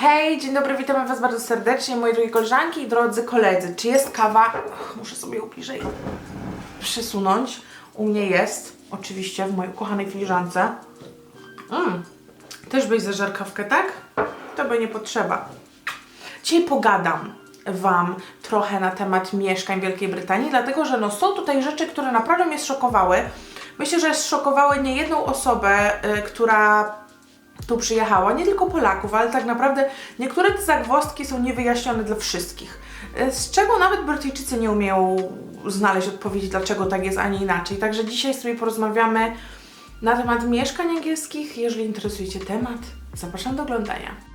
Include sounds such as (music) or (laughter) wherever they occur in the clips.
Hej, dzień dobry, witamy Was bardzo serdecznie, moje drogie koleżanki i drodzy koledzy. Czy jest kawa? Ach, Muszę sobie ją bliżej przesunąć. U mnie jest, oczywiście, w mojej ukochanej filiżance. Mm. Też byś zażar kawkę, tak? To by nie potrzeba. Dzisiaj pogadam Wam trochę na temat mieszkań Wielkiej Brytanii, dlatego że no, są tutaj rzeczy, które naprawdę mnie zszokowały. Myślę, że zszokowały nie jedną osobę, y, która tu przyjechała, nie tylko Polaków, ale tak naprawdę niektóre te zagwozdki są niewyjaśnione dla wszystkich. Y, Z czego nawet Brytyjczycy nie umieją znaleźć odpowiedzi, dlaczego tak jest, a nie inaczej. Także dzisiaj sobie porozmawiamy na temat mieszkań angielskich. Jeżeli interesuje Cię temat, zapraszam do oglądania.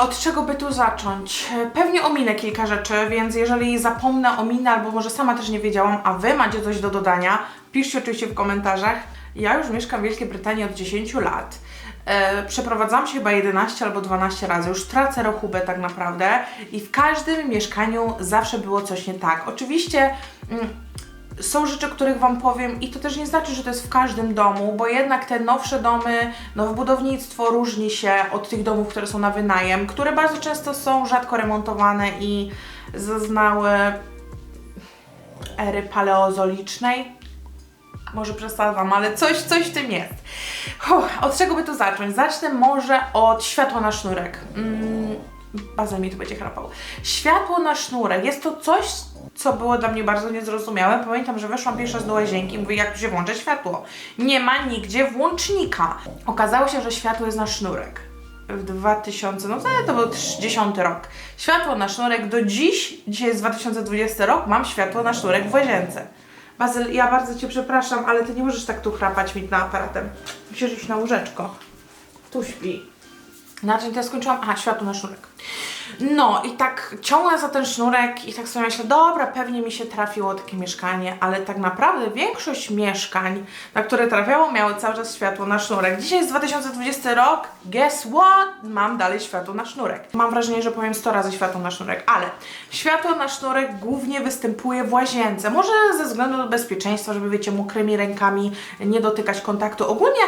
Od czego by tu zacząć? Pewnie ominę kilka rzeczy, więc jeżeli zapomnę, ominę, albo może sama też nie wiedziałam, a Wy macie coś do dodania, piszcie oczywiście w komentarzach. Ja już mieszkam w Wielkiej Brytanii od 10 lat. E, przeprowadzam się chyba 11 albo 12 razy, już tracę rachubę tak naprawdę i w każdym mieszkaniu zawsze było coś nie tak. Oczywiście mm, są rzeczy, których Wam powiem i to też nie znaczy, że to jest w każdym domu, bo jednak te nowsze domy, nowe budownictwo różni się od tych domów, które są na wynajem, które bardzo często są rzadko remontowane i zaznały ery paleozolicznej. Może przesadzam, ale coś, coś w tym jest. Od czego by tu zacząć? Zacznę może od światła na sznurek. Mm, Bazel mi tu będzie chrapał. Światło na sznurek jest to coś, co było dla mnie bardzo niezrozumiałe. Pamiętam, że weszłam pierwsza do łazienki i mówię, jak tu się włącza światło. Nie ma nigdzie włącznika. Okazało się, że światło jest na sznurek. W 2000, no to to był 10 rok. Światło na sznurek do dziś, dzisiaj jest 2020 rok, mam światło na sznurek w łazience. Bazyl, ja bardzo Cię przepraszam, ale Ty nie możesz tak tu chrapać mi na aparatem. Musisz iść na łóżeczko. Tu śpi. Na czym to ja skończyłam? Aha, światło na sznurek. No i tak ciągnę za ten sznurek i tak sobie myślę, dobra, pewnie mi się trafiło takie mieszkanie, ale tak naprawdę większość mieszkań, na które trafiało, miały cały czas światło na sznurek. Dzisiaj jest 2020 rok, guess what? Mam dalej światło na sznurek. Mam wrażenie, że powiem 100 razy światło na sznurek, ale światło na sznurek głównie występuje w łazience. Może ze względu na bezpieczeństwo, żeby wiecie, mokrymi rękami nie dotykać kontaktu. Ogólnie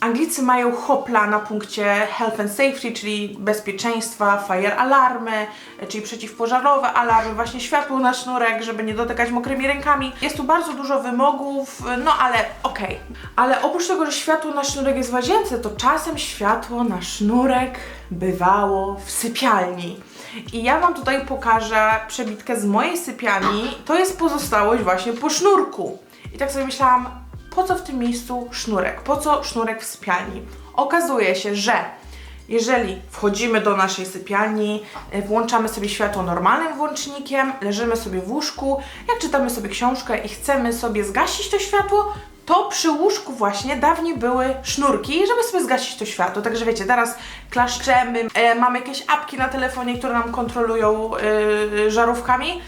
Anglicy mają hopla na punkcie health and safety, czyli bezpieczeństwa, fire alarmy, czyli przeciwpożarowe alarmy, właśnie światło na sznurek, żeby nie dotykać mokrymi rękami. Jest tu bardzo dużo wymogów, no ale okej. Ale oprócz tego, że światło na sznurek jest w łazience, to czasem światło na sznurek bywało w sypialni. I ja Wam tutaj pokażę przebitkę z mojej sypialni. To jest pozostałość właśnie po sznurku. I tak sobie myślałam, po co w tym miejscu sznurek? Po co sznurek w sypialni? Okazuje się, że jeżeli wchodzimy do naszej sypialni, y, włączamy sobie światło normalnym włącznikiem, leżymy sobie w łóżku, jak czytamy sobie książkę i chcemy sobie zgasić to światło, to przy łóżku właśnie dawniej były sznurki, żeby sobie zgasić to światło. Także wiecie, teraz klaszczemy, e, mamy jakieś apki na telefonie, które nam kontrolują e, żarówkami.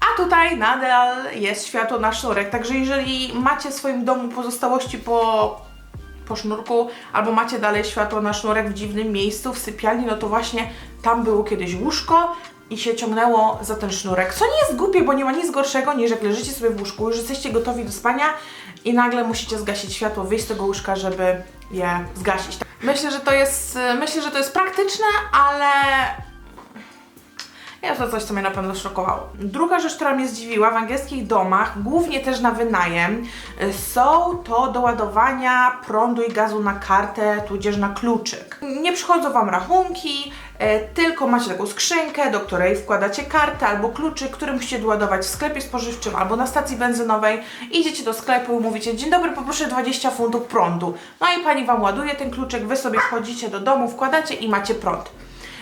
A tutaj nadal jest światło na sznurek, także jeżeli macie w swoim domu pozostałości po, po sznurku, albo macie dalej światło na sznurek w dziwnym miejscu, w sypialni, no to właśnie tam było kiedyś łóżko i się ciągnęło za ten sznurek. Co nie jest głupie, bo nie ma nic gorszego niż jak leżycie sobie w łóżku, już jesteście gotowi do spania i nagle musicie zgasić światło, wyjść z tego łóżka, żeby je zgasić. Myślę, że to jest, myślę, że to jest praktyczne, ale jest to coś, co mnie na pewno szokowało. Druga rzecz, która mnie zdziwiła w angielskich domach, głównie też na wynajem, y, są to do ładowania prądu i gazu na kartę, tudzież na kluczyk. Nie przychodzą Wam rachunki, y, tylko macie taką skrzynkę, do której wkładacie kartę albo kluczyk, który musicie doładować w sklepie spożywczym albo na stacji benzynowej. Idziecie do sklepu i mówicie, dzień dobry, poproszę 20 funtów prądu. No i pani Wam ładuje ten kluczyk, Wy sobie wchodzicie do domu, wkładacie i macie prąd.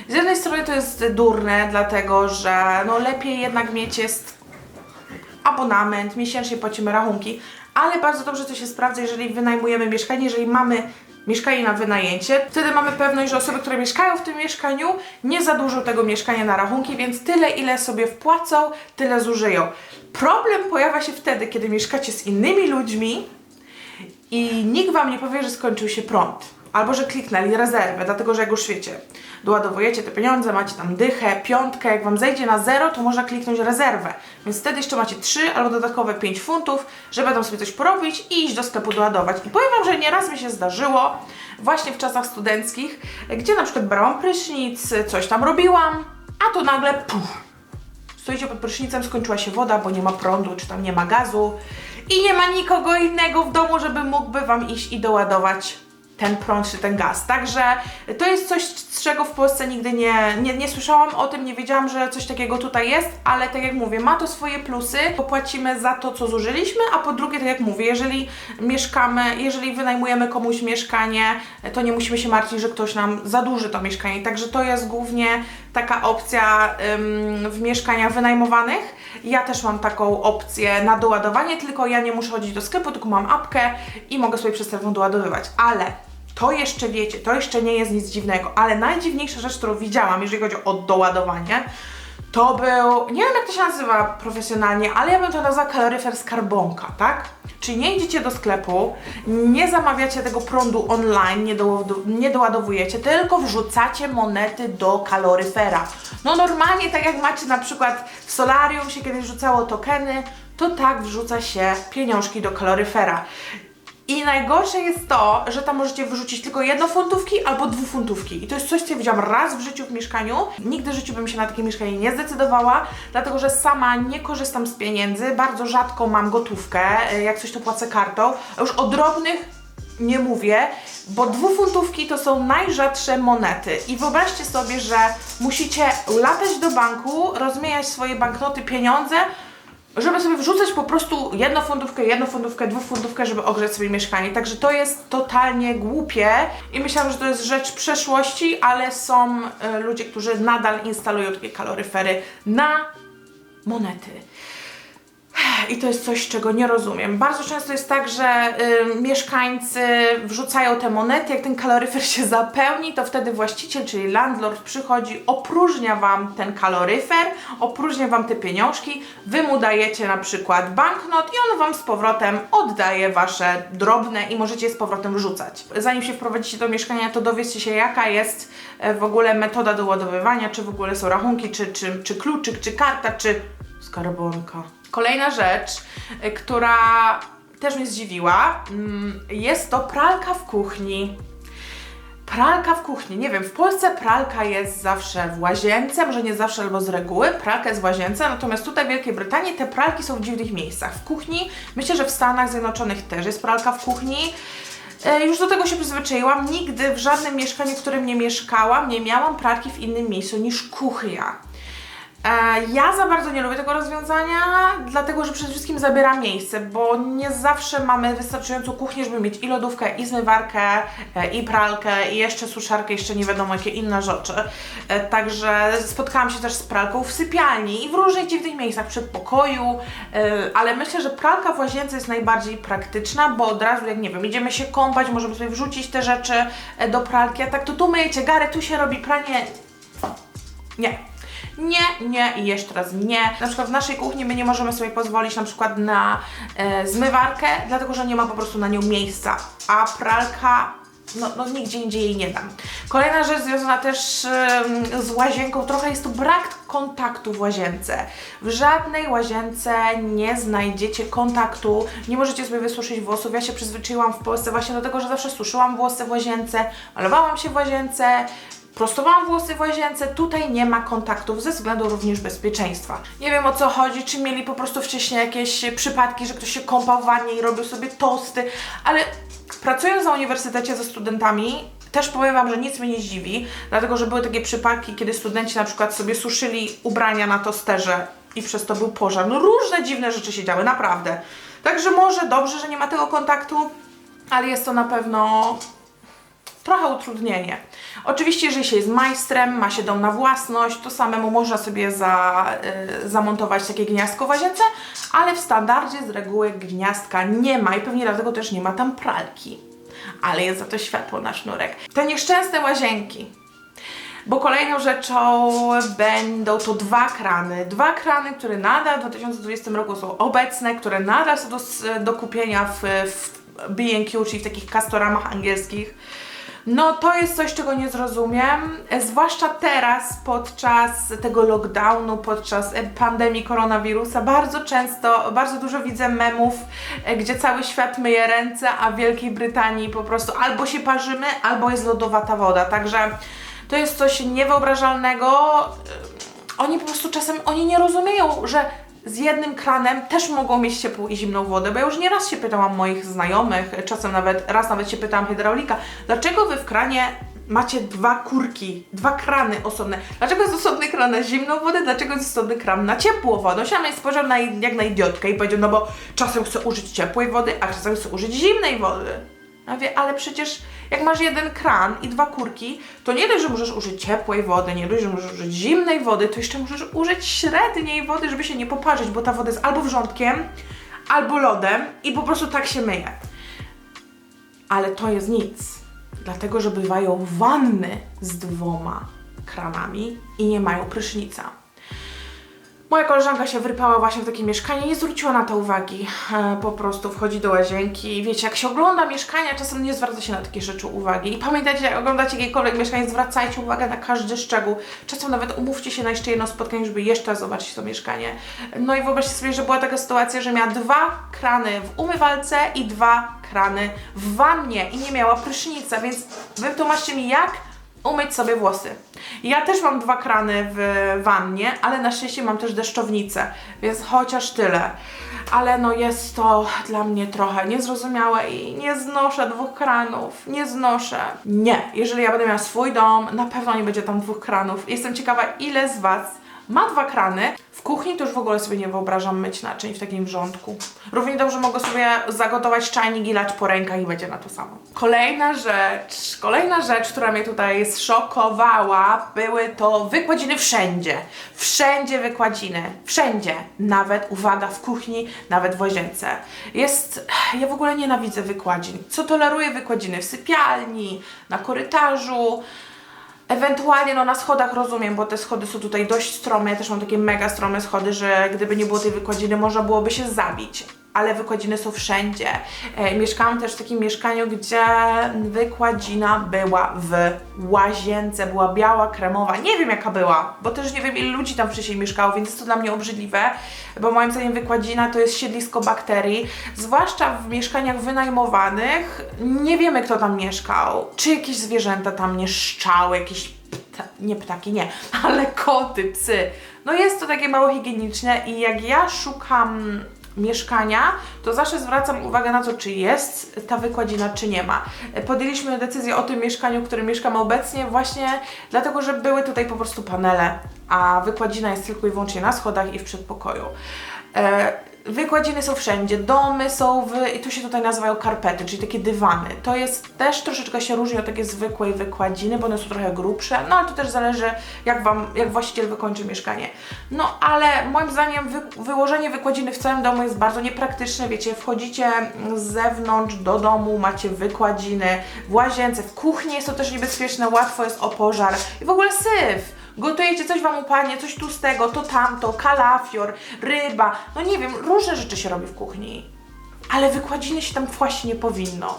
Z jednej strony to jest durne, dlatego że no lepiej jednak mieć jest abonament, miesięcznie płacimy rachunki, ale bardzo dobrze to się sprawdza, jeżeli wynajmujemy mieszkanie, jeżeli mamy mieszkanie na wynajęcie, wtedy mamy pewność, że osoby, które mieszkają w tym mieszkaniu, nie zadłużą tego mieszkania na rachunki, więc tyle, ile sobie wpłacą, tyle zużyją. Problem pojawia się wtedy, kiedy mieszkacie z innymi ludźmi i nikt Wam nie powie, że skończył się prąd albo że kliknęli rezerwę, dlatego że jak już wiecie, doładowujecie te pieniądze, macie tam dychę, piątkę, jak Wam zejdzie na zero, to można kliknąć rezerwę, więc wtedy jeszcze macie 3 albo dodatkowe 5 funtów, żeby tam sobie coś porobić i iść do sklepu doładować. I powiem Wam, że nieraz mi się zdarzyło, właśnie w czasach studenckich, gdzie na przykład brałam prysznic, coś tam robiłam, a tu nagle puf, stoicie pod prysznicem, skończyła się woda, bo nie ma prądu, czy tam nie ma gazu i nie ma nikogo innego w domu, żeby mógłby Wam iść i doładować ten prąd czy ten gaz. Także to jest coś, z czego w Polsce nigdy nie, nie, nie słyszałam o tym, nie wiedziałam, że coś takiego tutaj jest, ale tak jak mówię, ma to swoje plusy, bo płacimy za to, co zużyliśmy, a po drugie, tak jak mówię, jeżeli mieszkamy, jeżeli wynajmujemy komuś mieszkanie, to nie musimy się martwić, że ktoś nam zadłuży to mieszkanie. Także to jest głównie taka opcja ym, w mieszkaniach wynajmowanych. Ja też mam taką opcję na doładowanie, tylko ja nie muszę chodzić do sklepu, tylko mam apkę i mogę sobie przez telefon doładowywać. Ale to jeszcze wiecie, to jeszcze nie jest nic dziwnego, ale najdziwniejsza rzecz, którą widziałam, jeżeli chodzi o doładowanie, to był, nie wiem jak to się nazywa profesjonalnie, ale ja bym to nazwała kaloryfer skarbonka, tak? Czyli nie idziecie do sklepu, nie zamawiacie tego prądu online, nie, doładu- nie doładowujecie, tylko wrzucacie monety do kaloryfera. No normalnie tak jak macie na przykład w solarium się kiedyś rzucało tokeny, to tak wrzuca się pieniążki do kaloryfera. I najgorsze jest to, że tam możecie wyrzucić tylko jednofuntówki albo dwufuntówki. I to jest coś, co ja widziałam raz w życiu w mieszkaniu. Nigdy w życiu bym się na takie mieszkanie nie zdecydowała, dlatego że sama nie korzystam z pieniędzy, bardzo rzadko mam gotówkę, y, jak coś to płacę kartą. A już o drobnych nie mówię, bo dwufuntówki to są najrzadsze monety. I wyobraźcie sobie, że musicie latać do banku, rozmieniać swoje banknoty, pieniądze, żeby sobie wrzucać po prostu jednofuntówkę, jednofuntówkę, dwufuntówkę, żeby ogrzeć sobie mieszkanie. Także to jest totalnie głupie i myślałam, że to jest rzecz przeszłości, ale są e, ludzie, którzy nadal instalują takie kaloryfery na monety. I to jest coś, czego nie rozumiem. Bardzo często jest tak, że y, mieszkańcy wrzucają te monety, jak ten kaloryfer się zapełni, to wtedy właściciel, czyli landlord przychodzi, opróżnia Wam ten kaloryfer, opróżnia Wam te pieniążki, Wy mu dajecie na przykład banknot i on Wam z powrotem oddaje Wasze drobne i możecie je z powrotem wrzucać. Zanim się wprowadzicie do mieszkania, to dowiedzcie się, jaka jest e, w ogóle metoda doładowywania, czy w ogóle są rachunki, czy, czy, czy kluczyk, czy karta, czy skarbonka. Kolejna rzecz, y, która też mnie zdziwiła, mm, jest to pralka w kuchni. Pralka w kuchni. Nie wiem, w Polsce pralka jest zawsze w łazience, może nie zawsze albo z reguły, pralka jest w łazience, natomiast tutaj w Wielkiej Brytanii te pralki są w dziwnych miejscach. W kuchni, myślę, że w Stanach Zjednoczonych też jest pralka w kuchni. E, Już do tego się przyzwyczaiłam. Nigdy w żadnym mieszkaniu, w którym nie mieszkałam, nie miałam pralki w innym miejscu niż kuchnia. E, Ja za bardzo nie lubię tego rozwiązania, dlatego że przede wszystkim zabiera miejsce, bo nie zawsze mamy wystarczającą kuchnię, żeby mieć i lodówkę, i zmywarkę, e, i pralkę, i jeszcze suszarkę, jeszcze nie wiadomo jakie inne rzeczy. E, Także spotkałam się też z pralką w sypialni i w różnych dziwnych miejscach, w przedpokoju, e, ale myślę, że pralka w łazience jest najbardziej praktyczna, bo od razu, jak nie wiem, idziemy się kąpać, możemy sobie wrzucić te rzeczy do pralki, a tak to tu myjecie gary, tu się robi pranie. Nie. Nie, nie i jeszcze raz nie. Na przykład w naszej kuchni my nie możemy sobie pozwolić na przykład na e, zmywarkę, dlatego że nie ma po prostu na nią miejsca. A pralka, no, no nigdzie indziej jej nie dam. Kolejna rzecz związana też z łazienką, trochę jest to brak kontaktu w łazience. W żadnej łazience nie znajdziecie kontaktu, nie możecie sobie wysuszyć włosów. Ja się przyzwyczaiłam w Polsce właśnie do tego, że zawsze suszyłam włosy w łazience, malowałam się w łazience, Prostowałam włosy w łazience, tutaj nie ma kontaktów ze względu również bezpieczeństwa. Nie wiem o co chodzi, czy mieli po prostu wcześniej jakieś przypadki, że ktoś się kąpał w wannie i robił sobie tosty, ale pracując na uniwersytecie ze studentami, też powiem Wam, że nic mnie nie zdziwi, dlatego że były takie przypadki, kiedy studenci na przykład sobie suszyli ubrania na tosterze i przez to był pożar. No różne dziwne rzeczy się działy, naprawdę. Także może dobrze, że nie ma tego kontaktu, ale jest to na pewno trochę utrudnienie. Oczywiście, jeżeli się jest majstrem, ma się dom na własność, to samemu można sobie za, y, zamontować takie gniazdko w łazience, ale w standardzie z reguły gniazdka nie ma i pewnie dlatego też nie ma tam pralki. Ale jest za to światło na sznurek. Te nieszczęsne łazienki. Bo kolejną rzeczą będą to dwa krany. Dwa krany, które nadal w 2020 roku są obecne, które nadal są do, do kupienia w, w B&Q, czyli w takich kastoramach angielskich No to jest coś, czego nie zrozumiem, e, zwłaszcza teraz podczas tego lockdownu, podczas e, pandemii koronawirusa. Bardzo często, bardzo dużo widzę memów, e, gdzie cały świat myje ręce, a w Wielkiej Brytanii po prostu albo się parzymy, albo jest lodowata woda. Także to jest coś niewyobrażalnego. Oni po prostu czasem, oni nie rozumieją, że z jednym kranem też mogą mieć ciepłą i zimną wodę, bo ja już nieraz się pytałam moich znajomych, czasem nawet, raz nawet się pytałam hydraulika, dlaczego wy w kranie macie dwa kurki, dwa krany osobne? Dlaczego jest osobny kran na zimną wodę, dlaczego jest osobny kran na ciepłą wodę? No się spojrzał na, jak na idiotkę i powiedział, no bo czasem chcę użyć ciepłej wody, a czasem chcę użyć zimnej wody. Ja wie, ale przecież jak masz jeden kran i dwa kurki, to nie dość, że możesz użyć ciepłej wody, nie dość, że możesz użyć zimnej wody, to jeszcze możesz użyć średniej wody, żeby się nie poparzyć, bo ta woda jest albo wrzątkiem, albo lodem i po prostu tak się myje. Ale to jest nic, dlatego że bywają wanny z dwoma kranami i nie mają prysznica. Moja koleżanka się wrypała właśnie w takie mieszkanie, nie zwróciła na to uwagi. E, po prostu wchodzi do łazienki i wiecie, jak się ogląda mieszkania, czasem nie zwraca się na takie rzeczy uwagi. I pamiętajcie, jak oglądacie jakiekolwiek mieszkanie, zwracajcie uwagę na każdy szczegół. Czasem nawet umówcie się na jeszcze jedno spotkanie, żeby jeszcze raz zobaczyć to mieszkanie. No i wyobraźcie sobie, że była taka sytuacja, że miała dwa krany w umywalce i dwa krany w wannie i nie miała prysznica, więc wytłumaczcie mi jak umyć sobie włosy. Ja też mam dwa krany w wannie, ale na szczęście mam też deszczownicę, więc chociaż tyle. Ale no jest to dla mnie trochę niezrozumiałe i nie znoszę dwóch kranów. Nie znoszę. Nie, jeżeli ja będę miała swój dom, na pewno nie będzie tam dwóch kranów. Jestem ciekawa, ile z Was ma dwa krany. W kuchni to już w ogóle sobie nie wyobrażam myć naczyń w takim wrzątku. Równie dobrze mogę sobie zagotować czajnik i lać po rękach i będzie na to samo. Kolejna rzecz, kolejna rzecz, która mnie tutaj zszokowała, były to wykładziny wszędzie. Wszędzie wykładziny. Wszędzie. Nawet, uwaga, w kuchni, nawet w łazience. Jest, ja w ogóle nienawidzę wykładzin. Co toleruję wykładziny? W sypialni, na korytarzu, Ewentualnie no na schodach rozumiem, bo te schody są tutaj dość strome. Ja też mam takie mega strome schody, że gdyby nie było tej wykładziny, można byłoby się zabić. Ale wykładziny są wszędzie. E, mieszkałam też w takim mieszkaniu, gdzie wykładzina była w łazience, była biała, kremowa. Nie wiem jaka była, bo też nie wiem ile ludzi tam wcześniej mieszkało, więc jest to dla mnie obrzydliwe, bo moim zdaniem wykładzina to jest siedlisko bakterii, zwłaszcza w mieszkaniach wynajmowanych. Nie wiemy kto tam mieszkał, czy jakieś zwierzęta tam nie szczały, jakieś pta, nie ptaki, nie, ale koty, psy. No jest to takie mało higieniczne i jak ja szukam mieszkania, to zawsze zwracam uwagę na to, czy jest ta wykładzina, czy nie ma. Podjęliśmy decyzję o tym mieszkaniu, w którym mieszkam obecnie, właśnie dlatego, że były tutaj po prostu panele, a wykładzina jest tylko i wyłącznie na schodach i w przedpokoju. E, Wykładziny są wszędzie, domy są w, i tu się tutaj nazywają karpety, czyli takie dywany. To jest też troszeczkę się różni od takiej zwykłej wykładziny, bo one są trochę grubsze, no ale to też zależy jak Wam, jak właściciel wykończy mieszkanie. No ale moim zdaniem wy, wyłożenie wykładziny w całym domu jest bardzo niepraktyczne, wiecie, wchodzicie z zewnątrz do domu, macie wykładziny w łazience, w kuchni jest to też niebezpieczne, łatwo jest o pożar i w ogóle syf. Gotujecie coś Wam upadnie, coś tłustego, to tamto, kalafior, ryba, no nie wiem, różne rzeczy się robi w kuchni. Ale wykładziny się tam właśnie nie powinno.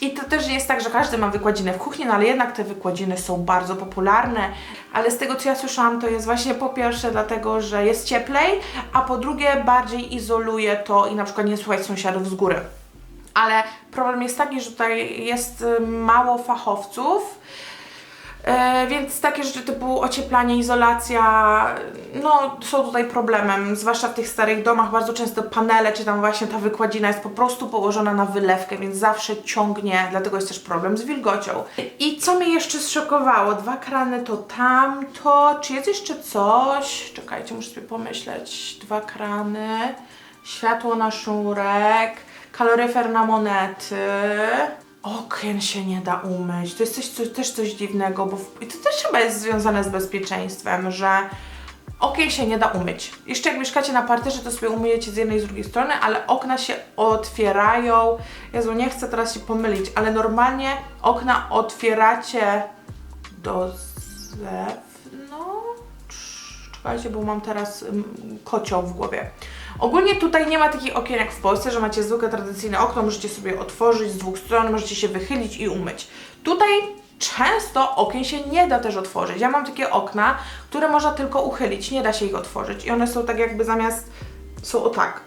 I to też jest tak, że każdy ma wykładzinę w kuchni, no ale jednak te wykładziny są bardzo popularne. Ale z tego co ja słyszałam, to jest właśnie po pierwsze dlatego, że jest cieplej, a po drugie bardziej izoluje to i na przykład nie słuchać sąsiadów z góry. Ale problem jest taki, że tutaj jest y, mało fachowców, E, więc takie rzeczy typu ocieplanie, izolacja, no są tutaj problemem, zwłaszcza w tych starych domach, bardzo często panele, czy tam właśnie ta wykładzina jest po prostu położona na wylewkę, więc zawsze ciągnie, dlatego jest też problem z wilgocią. I co mnie jeszcze zszokowało, dwa krany to tamto, czy jest jeszcze coś? Czekajcie, muszę sobie pomyśleć, dwa krany, światło na sznurek, kaloryfer na monety, Okien się nie da umyć. To jest coś, też coś dziwnego, bo w, i to też chyba jest związane z bezpieczeństwem, że okien się nie da umyć. Jeszcze jak mieszkacie na parterze, to sobie umyjecie z jednej i z drugiej strony, ale okna się otwierają. Jezu, nie chcę teraz się pomylić, ale normalnie okna otwieracie do zewnątrz. Bo mam teraz mm, kocioł w głowie. Ogólnie tutaj nie ma takich okien jak w Polsce, że macie zwykłe tradycyjne okno, możecie sobie otworzyć z dwóch stron, możecie się wychylić i umyć. Tutaj często okien się nie da też otworzyć. Ja mam takie okna, które można tylko uchylić, nie da się ich otworzyć. I one są tak jakby zamiast, są o tak.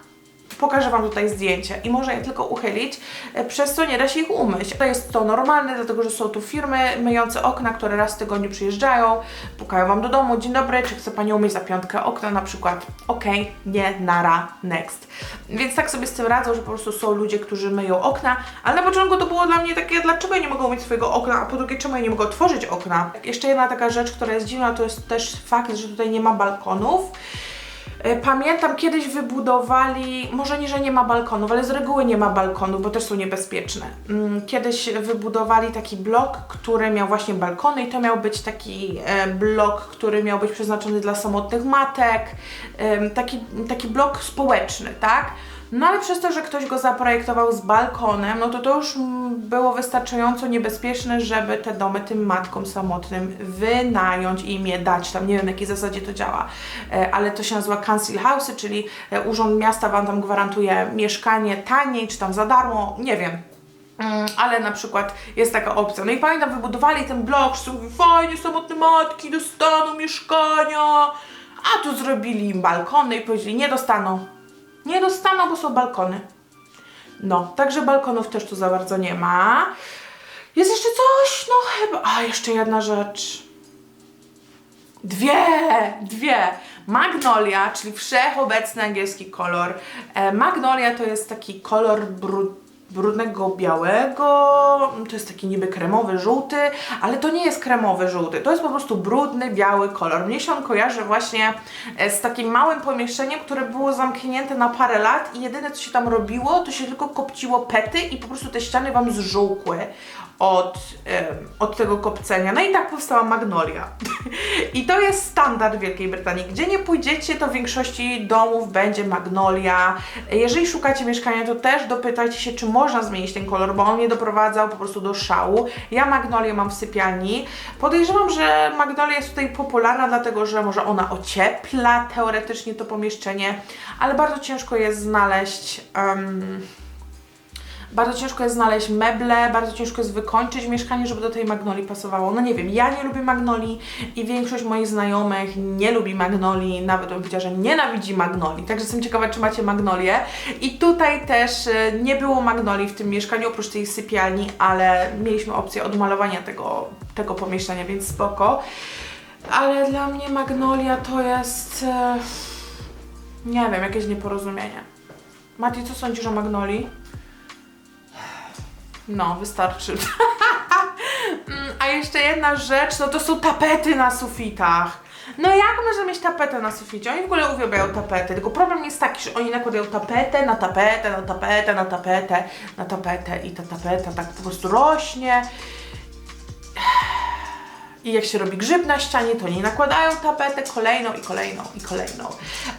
Pokażę Wam tutaj zdjęcie i można je tylko uchylić, e, przez co nie da się ich umyć. To jest to normalne, dlatego że są tu firmy myjące okna, które raz w tygodniu przyjeżdżają, pukają Wam do domu, dzień dobry, czy chce Pani umyć za piątkę okna na przykład? Okej, nie, nara, next. Więc tak sobie z tym radzą, że po prostu są ludzie, którzy myją okna, ale na początku to było dla mnie takie, dlaczego ja nie mogę umyć swojego okna, a po drugie, czemu ja nie mogę otworzyć okna? Jeszcze jedna taka rzecz, która jest dziwna, to jest też fakt, że tutaj nie ma balkonów. E, Pamiętam, kiedyś wybudowali, może nie, że nie ma balkonów, ale z reguły nie ma balkonów, bo też są niebezpieczne. Mm, Kiedyś wybudowali taki blok, który miał właśnie balkony i to miał być taki e, blok, który miał być przeznaczony dla samotnych matek, taki, taki blok społeczny, tak? No ale przez to, że ktoś go zaprojektował z balkonem, no to to już było wystarczająco niebezpieczne, żeby te domy tym matkom samotnym wynająć i im je dać. Tam nie wiem, na jakiej zasadzie to działa, e, ale to się nazywa Council House, czyli e, Urząd Miasta Wam tam gwarantuje mieszkanie taniej, czy tam za darmo, nie wiem. Mm, ale na przykład jest taka opcja. No i pamiętam, wybudowali ten blok, że mówi, fajnie, samotne matki dostaną mieszkania, a tu zrobili im balkony i powiedzieli, nie dostaną. Nie dostaną, bo są balkony. No, także balkonów też tu za bardzo nie ma. Jest jeszcze coś, no chyba. A, jeszcze jedna rzecz. Dwie, dwie. Magnolia, czyli wszechobecny angielski kolor. E, Magnolia to jest taki kolor brud, brudnego białego, to jest taki niby kremowy, żółty, ale to nie jest kremowy, żółty, to jest po prostu brudny, biały kolor. Mnie się on kojarzy właśnie e, z takim małym pomieszczeniem, które było zamknięte na parę lat i jedyne co się tam robiło, to się tylko kopciło pety i po prostu te ściany Wam zżółkły od, em, od tego kopcenia. No i tak powstała Magnolia. (laughs) I to jest standard Wielkiej Brytanii. Gdzie nie pójdziecie, to w większości domów będzie Magnolia. Jeżeli szukacie mieszkania, to też dopytajcie się, czy można zmienić ten kolor, bo on mnie doprowadzał po prostu do szału. Ja Magnolię mam w sypialni. Podejrzewam, że Magnolia jest tutaj popularna, dlatego że może ona ociepla teoretycznie to pomieszczenie, ale bardzo ciężko jest znaleźć. em, bardzo ciężko jest znaleźć meble, bardzo ciężko jest wykończyć mieszkanie, żeby do tej magnolii pasowało. No nie wiem, ja nie lubię magnolii i większość moich znajomych nie lubi magnolii, nawet bym powiedziała, że nienawidzi magnolii. Także jestem ciekawa, czy macie magnolię. I tutaj też e, nie było magnolii w tym mieszkaniu, oprócz tej sypialni, ale mieliśmy opcję odmalowania tego, tego pomieszczenia, więc spoko. Ale dla mnie magnolia to jest... E, nie wiem, jakieś nieporozumienie. Mati, co sądzisz o magnolii? No, wystarczy. (laughs) Mm, A jeszcze jedna rzecz, no to są tapety na sufitach. No jak można mieć tapetę na suficie? Oni w ogóle uwielbiają tapety, tylko problem jest taki, że oni nakładają tapetę na tapetę, na tapetę, na tapetę, na tapetę i ta tapeta tak po prostu rośnie. I jak się robi grzyb na ścianie, to nie nakładają tapetę kolejną i kolejną i kolejną.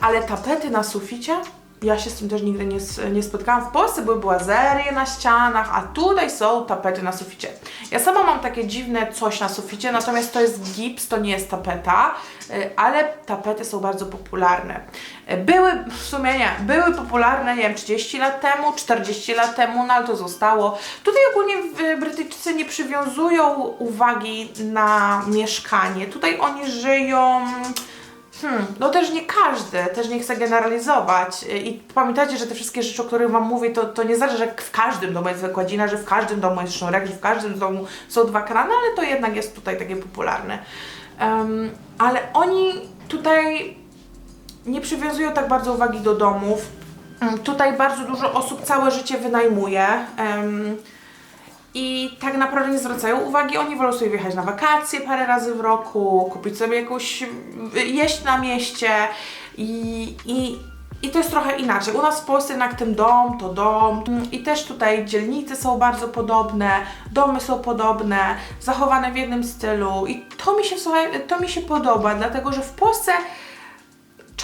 Ale tapety na suficie? Ja się z tym też nigdy nie, nie spotkałam. W Polsce były błazerie na ścianach, a tutaj są tapety na suficie. Ja sama mam takie dziwne coś na suficie, natomiast to jest gips, to nie jest tapeta, y, ale tapety są bardzo popularne. Y, Były, w sumie nie, były popularne, nie wiem, 30 lat temu, 40 lat temu, no ale to zostało. Tutaj ogólnie y, Brytyjczycy nie przywiązują uwagi na mieszkanie. Tutaj oni żyją... Hmm, no też nie każdy, też nie chcę generalizować. I pamiętajcie, że te wszystkie rzeczy, o których Wam mówię, to, to nie znaczy, że w każdym domu jest wykładzina, że w każdym domu jest sznurek, że w każdym domu są dwa krany, ale to jednak jest tutaj takie popularne. Em, ale oni tutaj nie przywiązują tak bardzo uwagi do domów. Mm, Tutaj bardzo dużo osób całe życie wynajmuje. em, i tak naprawdę nie zwracają uwagi, oni wolą sobie wyjechać na wakacje parę razy w roku, kupić sobie jakąś, jeść na mieście. I, i, i to jest trochę inaczej. U nas w Polsce jednak ten dom to dom. I też tutaj dzielnice są bardzo podobne, domy są podobne, zachowane w jednym stylu. I to mi się, to mi się podoba, dlatego że w Polsce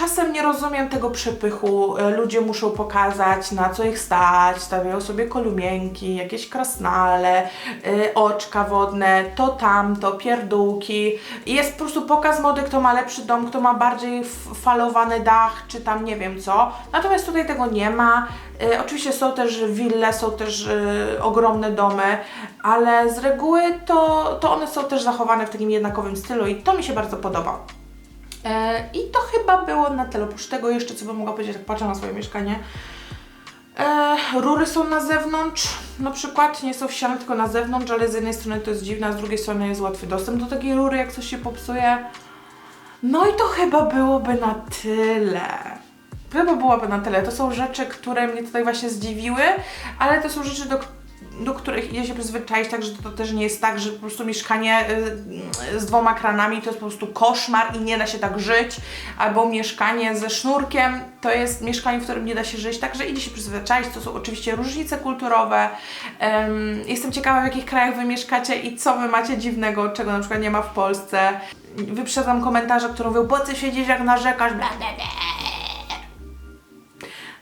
czasem nie rozumiem tego przepychu. E, Ludzie muszą pokazać, na co ich stać, stawiają sobie kolumienki, jakieś krasnale, y, oczka wodne, to tamto, pierdółki. Jest po prostu pokaz mody, kto ma lepszy dom, kto ma bardziej falowany dach, czy tam nie wiem co. Natomiast tutaj tego nie ma. Y, oczywiście są też wille, są też ogromne domy, ale z reguły to, to one są też zachowane w takim jednakowym stylu i to mi się bardzo podoba. E, I to chyba było na tyle. Oprócz tego jeszcze, co bym mogła powiedzieć, jak patrzę na swoje mieszkanie. E, rury są na zewnątrz, na przykład nie są w ścianę, tylko na zewnątrz, ale z jednej strony to jest dziwne, a z drugiej strony jest łatwy dostęp do takiej rury, jak coś się popsuje. No i to chyba byłoby na tyle. Chyba byłoby na tyle. To są rzeczy, które mnie tutaj właśnie zdziwiły, ale to są rzeczy, do, do których idzie się przyzwyczaić, także to też nie jest tak, że po prostu mieszkanie y, z dwoma kranami to jest po prostu koszmar i nie da się tak żyć, albo mieszkanie ze sznurkiem to jest mieszkanie, w którym nie da się żyć, także idzie się przyzwyczaić. To są oczywiście różnice kulturowe. Em, jestem ciekawa, w jakich krajach Wy mieszkacie i co Wy macie dziwnego, czego na przykład nie ma w Polsce. Wyprzedzam komentarze, które mówią, po co siedzisz jak narzekasz, bla, bla, bla.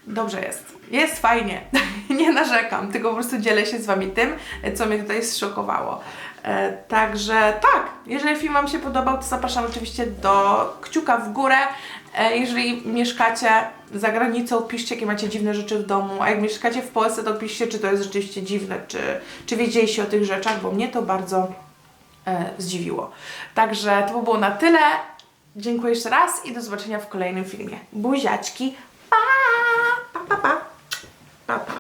Dobrze jest. Jest fajnie. (laughs) Nie narzekam, tylko po prostu dzielę się z Wami tym, co mnie tutaj zszokowało. E, także tak, jeżeli film Wam się podobał, to zapraszam oczywiście do kciuka w górę. E, jeżeli mieszkacie za granicą, piszcie, jakie macie dziwne rzeczy w domu, a jak mieszkacie w Polsce, to piszcie, czy to jest rzeczywiście dziwne, czy, czy wiedzieliście o tych rzeczach, bo mnie to bardzo e, zdziwiło. Także to by było na tyle. Dziękuję jeszcze raz i do zobaczenia w kolejnym filmie. Buziaczki, Bye bye.